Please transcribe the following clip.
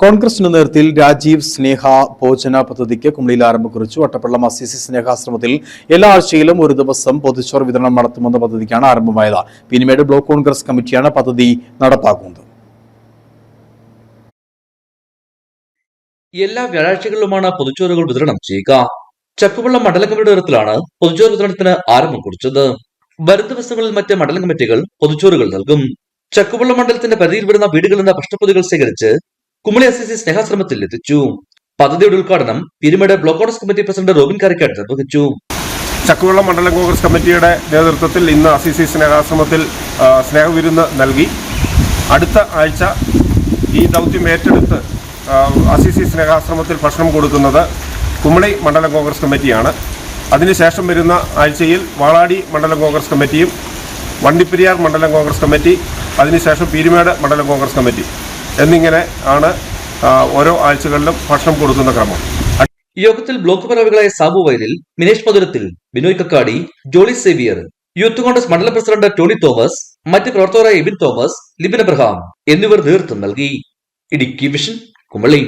കോൺഗ്രസിന്റെ നേതൃത്വത്തിൽ രാജീവ് സ്നേഹ ഭോജന പദ്ധതിക്ക് കുമളിയിൽ ആരംഭം കുറിച്ചു വട്ടപ്പള്ളം അസിസി സ്നേഹാശ്രമത്തിൽ എല്ലാ ആഴ്ചയിലും ഒരു ദിവസം പൊതുച്ചോർ വിതരണം നടത്തുമെന്ന പദ്ധതിക്കാണ് ആരംഭമായത്. പിന്നീട് ബ്ലോക്ക് കോൺഗ്രസ് കമ്മിറ്റിയാണ് പദ്ധതി നടപ്പാക്കുന്നത്. എല്ലാ വ്യാഴാഴ്ചകളിലുമാണ് പൊതുച്ചോറുകൾ വിതരണം ചെയ്യുക. ചക്കുവള്ളം മണ്ഡല കമ്മിറ്റിയുടെ നേതൃത്വത്തിലാണ് പൊതുച്ചോറ് വിതരണത്തിന് ആരംഭം കുറിച്ചത്. വരും ദിവസങ്ങളിൽ മറ്റ് മണ്ഡലം കമ്മിറ്റികൾ പൊതുച്ചോറുകൾ നൽകും. ചക്കുവള്ളം മണ്ഡലത്തിന്റെ പരിധിയിൽ വരുന്ന വീടുകളിൽ നിന്ന് ഭക്ഷണപ്പൊതികൾ ശേഖരിച്ച് കുമളി എസ് എസ് സി സ്നേഹാശ്രമത്തിൽ എത്തിച്ചു പദ്ധതിയുടെ ഉദ്ഘാടനം Peermade block Congress committee president Robin Karikkad നിർവഹിച്ചു. ചക്കുവെള്ളം മണ്ഡലം കോൺഗ്രസ് കമ്മിറ്റിയുടെ നേതൃത്വത്തിൽ ഇന്ന് അസിസി സ്നേഹാശ്രമത്തിൽ സ്നേഹവിരുന്ന് നൽകി. അടുത്ത ആഴ്ച ഈ ദൗത്യം ഏറ്റെടുത്ത് അസി അസിസി സ്നേഹാശ്രമത്തിൽ ഭക്ഷണം കൊടുക്കുന്നത് കുമളി മണ്ഡലം കോൺഗ്രസ് കമ്മിറ്റിയാണ്. അതിനുശേഷം വരുന്ന ആഴ്ചയിൽ വാളാടി മണ്ഡലം കോൺഗ്രസ് കമ്മിറ്റിയും വണ്ടിപ്പെരിയാർ മണ്ഡലം കോൺഗ്രസ് കമ്മിറ്റി അതിനുശേഷം പീരുമേട് മണ്ഡലം കോൺഗ്രസ് കമ്മിറ്റി. എന്നിങ്ങനെ ആണ് ഓരോ ആഴ്ചകളിലും ഭക്ഷണം കൊടുക്കുന്ന ക്രമം. യോഗത്തിൽ block പരാവികളായ Sabu Vayalil Minesh Madhurathil Binoy Kakkadi Jolly Xavier youth Congress മണ്ഡലം പ്രസിഡന്റ് ടോണി തോമസ് മറ്റ് പ്രവർത്തകരായ എബിൻ തോമസ് ലിബിൻ അബ്രഹാം എന്നിവർ നേതൃത്വം നൽകി. ഇടുക്കി വിഷൻ കുമളി.